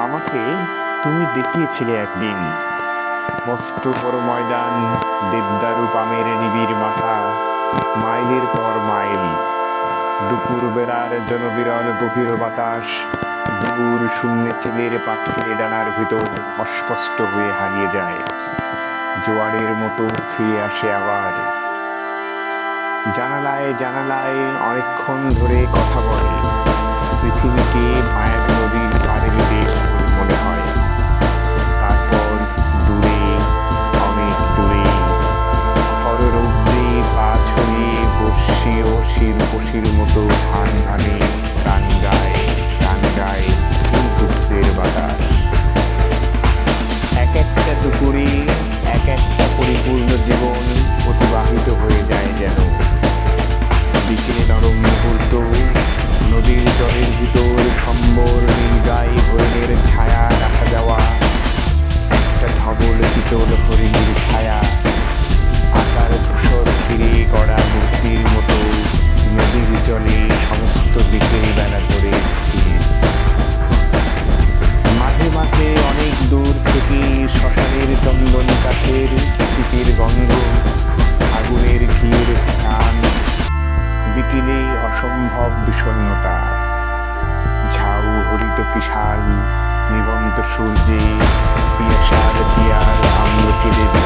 আমাকে তুমি দেখিয়েছিলে একদিন। মস্ত বড় ময়দান, দেবদারু পামের নিবিড় মাথা, মাইলের পর মাইল। দুপুর বেলার জনবিরল গভীর বাতাস, দূর শূন্য চিলের পাখির ডানার ভিতর অস্পষ্ট হয়ে হারিয়ে যায়। জোয়ারের মতো ফিরে আসে আবার। জানালায় জানালায় অনেকক্ষণ ধরে কথা বলে। মুহূর্ত, নদীর জলের ভিতর সম্বর নীলগাই হরিণের ছায়া দেখা যাওয়া। একটা ধবল চিতল হরিণীর ছায়া, আকার ধূসর ফিরে গড়া মূর্তির মতো নদীর জলে সমস্ত বিকেল বেলা স্থির। মাঝে মাঝে অনেক দূর থেকে শ্মশানের চন্দন কাঠের স্মৃতির গন্ধ অসম্ভব বিষণ্ণতা। ঝাউ হরিত কিষাণ নিবন্ত সূর্যে পিয়াসার পিয়ার আমলকে দারু